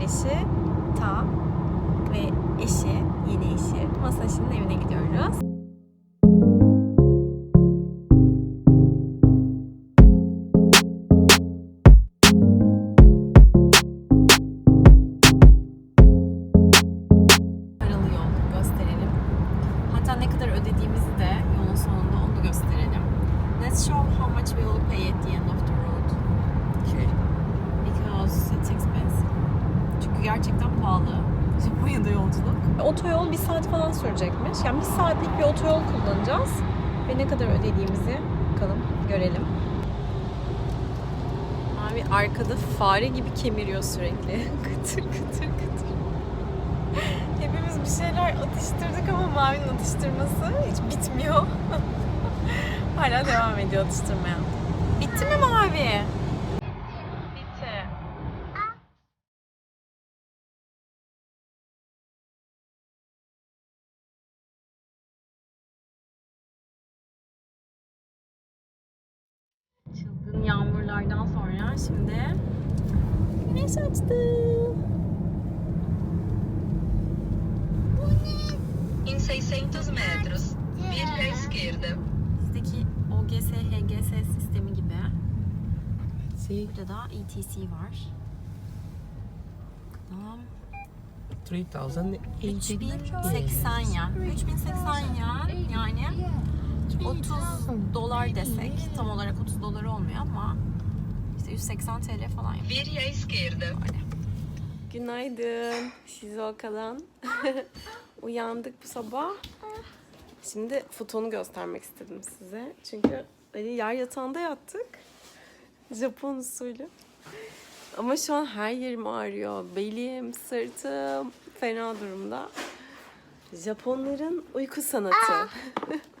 kardeşi Ta ve eşi, yeni eşi Masashi'nin evine gidiyoruz. Otoyol bir saat falan sürecekmiş. Yani bir saatlik bir otoyol kullanacağız. Ve ne kadar ödediğimizi bakalım görelim. Abi arkada fare gibi kemiriyor sürekli. kıtır kıtır kıtır. Hepimiz bir şeyler atıştırdık ama Mavi'nin atıştırması hiç bitmiyor. Hala devam ediyor atıştırmaya. Bitti mi Mavi? Çılgın yağmurlardan sonra şimdi güneş açtı. Em 600 metros, vire à esquerda. Bizdeki OGS, HGS sistemi gibi. Burada da ETC var. Tamam. 3080 3080 yen. 3080 yen yani 30 dolar desek tam olarak 30 dolar olmuyor ama işte 180 TL falan yapıyor. Vire à esquerda. Günaydın Shizuoka'dan. Uyandık bu sabah. Şimdi futonu göstermek istedim size. Çünkü hani yer yatağında yattık. Japon usulü. Ama şu an her yerim ağrıyor. Belim, sırtım fena durumda. Japonların uyku sanatı.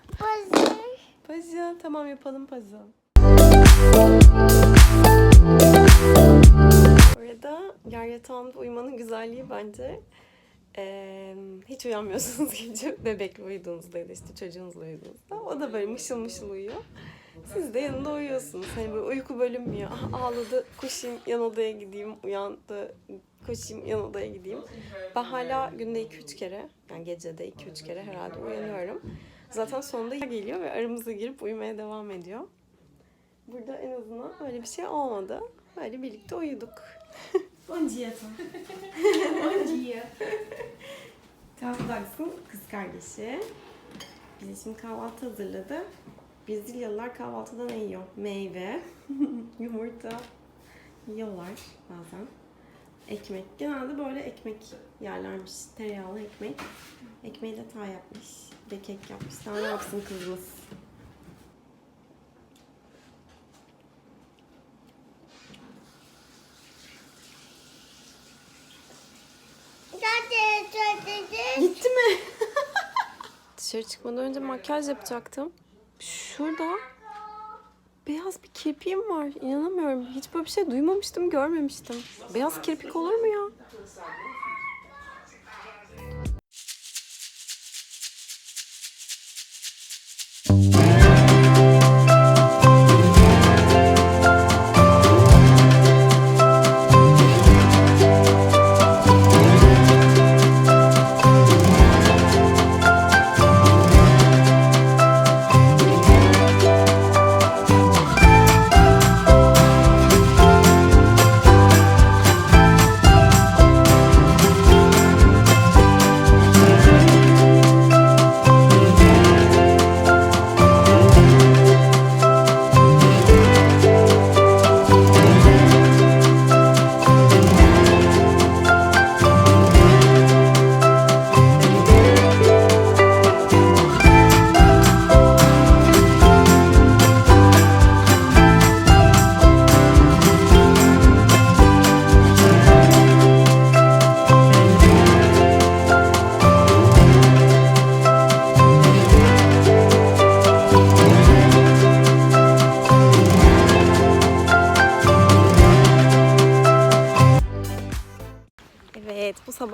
Puzzle. Tamam yapalım puzzle. Orada yer yatağında uyumanın güzelliği bence eee, hiç uyanmıyorsunuz gece bebekle uyuduğunuzda ya da işte çocuğunuzla uyuduğunuzda. O da böyle mışıl mışıl uyuyor. Siz de yanında uyuyorsunuz. Hani böyle uyku bölünmüyor. Ah, ağladı koşayım yan odaya gideyim. Uyandı koşayım yan odaya gideyim. Ben hala günde 2-3 kere yani gecede 2-3 kere herhalde uyanıyorum. Zaten sonunda geliyor ve aramıza girip uyumaya devam ediyor. Burada en azından öyle bir şey olmadı. Böyle birlikte uyuduk. Bom dia, Tom. Bom dia. Tam kız kardeşi. Bize şimdi kahvaltı hazırladı. Brezilyalılar kahvaltıda ne yiyor? Meyve, yumurta yiyorlar bazen. Ekmek. Genelde böyle ekmek yerlermiş. Tereyağlı ekmek. Ekmeği de ta yapmış. Bir de kek yapmış. Daha ne yapsın kızımız? Gitti mi? Dışarı çıkmadan önce makyaj yapacaktım. Şurada beyaz bir kirpiğim var. İnanamıyorum. Hiç böyle bir şey duymamıştım, görmemiştim. Beyaz kirpik olur mu ya?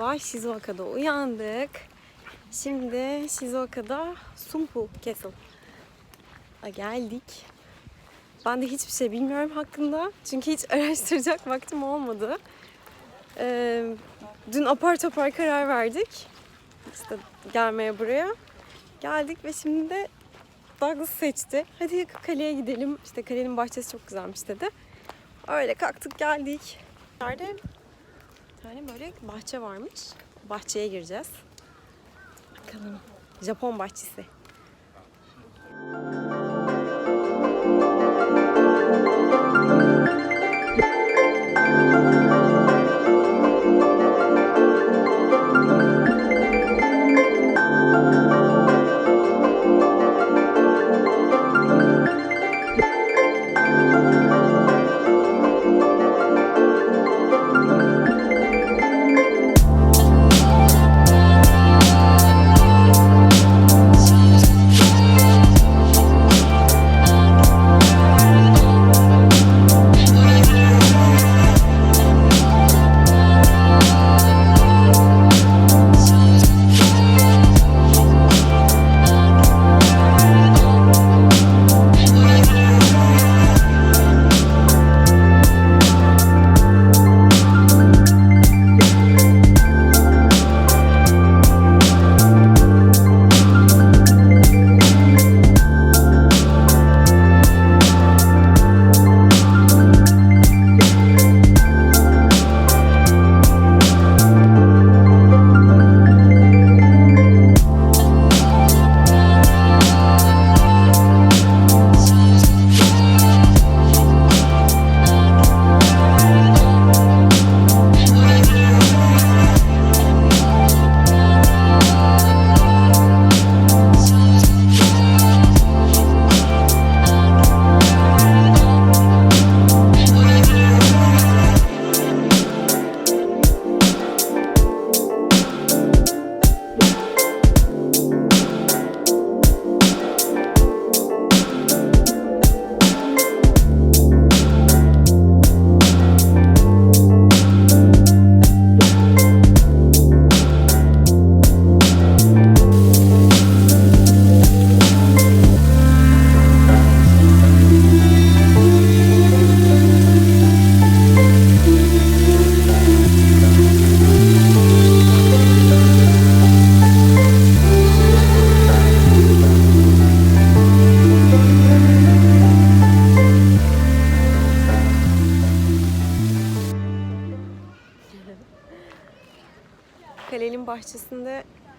Sabah Shizuoka'da uyandık. Şimdi Shizuoka'da Sumpu Castle'a geldik. Ben de hiçbir şey bilmiyorum hakkında. Çünkü hiç araştıracak vaktim olmadı. Ee, dün apar topar karar verdik. İşte gelmeye buraya. Geldik ve şimdi de Douglas seçti. Hadi kaleye gidelim. İşte kalenin bahçesi çok güzelmiş dedi. Öyle kalktık geldik. Nerede? Tane böyle bahçe varmış. Bahçeye gireceğiz. Bakalım. Japon bahçesi.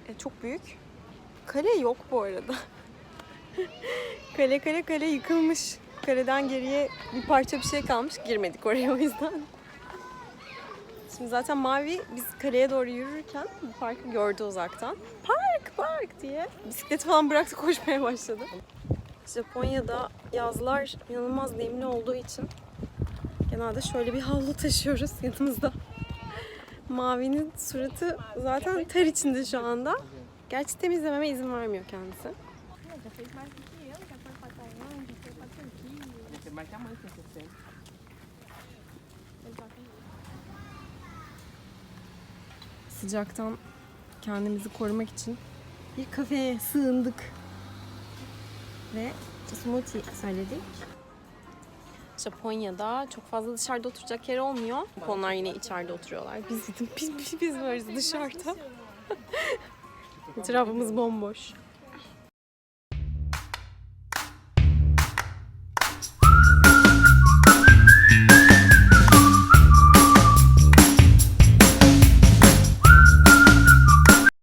E, çok büyük. Kale yok bu arada. kale kale kale yıkılmış. Kaleden geriye bir parça bir şey kalmış. Girmedik oraya o yüzden. Şimdi zaten Mavi biz kaleye doğru yürürken bu parkı gördü uzaktan. Park park diye bisikleti falan bıraktı koşmaya başladı. Japonya'da yazlar inanılmaz nemli olduğu için genelde şöyle bir havlu taşıyoruz yanımızda. Mavi'nin suratı zaten ter içinde şu anda. Gerçi temizlememe izin vermiyor kendisi. Sıcaktan kendimizi korumak için bir kafeye sığındık. Ve smoothie söyledik. Japonya'da çok fazla dışarıda oturacak yer olmuyor. Onlar yine içeride oturuyorlar. Biz biz biz, biz varız dışarıda. Etrafımız bomboş.